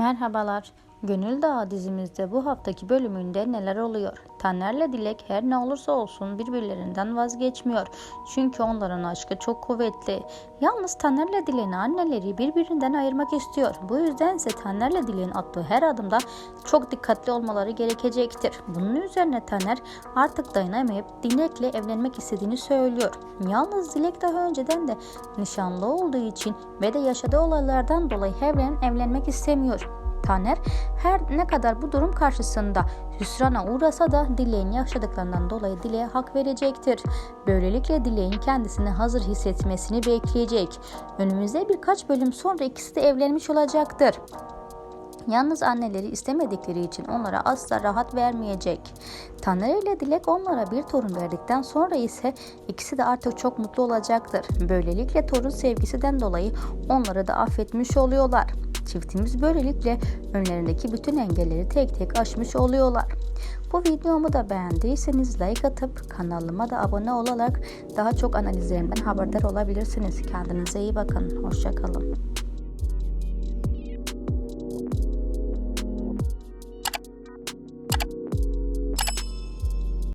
Merhabalar. Gönül Dağı dizimizde bu haftaki bölümünde neler oluyor? Taner'le Dilek her ne olursa olsun birbirlerinden vazgeçmiyor. Çünkü onların aşkı çok kuvvetli. Yalnız Taner'le Dilek'in anneleri birbirinden ayırmak istiyor. Bu yüzdense Taner'le Dilek'in attığı her adımda çok dikkatli olmaları gerekecektir. Bunun üzerine Taner artık dayanamayıp Dilek'le evlenmek istediğini söylüyor. Yalnız Dilek daha önceden de nişanlı olduğu için ve de yaşadığı olaylardan dolayı Evren evlenmek istemiyor. Taner her ne kadar bu durum karşısında hüsrana uğrasa da Dilek'in yaşadıklarından dolayı Dilek'e hak verecektir. Böylelikle Dilek'in kendisini hazır hissetmesini bekleyecek. Önümüzde birkaç bölüm sonra ikisi de evlenmiş olacaktır. Yalnız anneleri istemedikleri için onlara asla rahat vermeyecek. Taner ile Dilek onlara bir torun verdikten sonra ise ikisi de artık çok mutlu olacaktır. Böylelikle torun sevgisinden dolayı onları da affetmiş oluyorlar. Çiftimiz böylelikle önlerindeki bütün engelleri tek tek aşmış oluyorlar. Bu videomu da beğendiyseniz like atıp kanalıma da abone olarak daha çok analizlerimden haberdar olabilirsiniz. Kendinize iyi bakın. Hoşçakalın.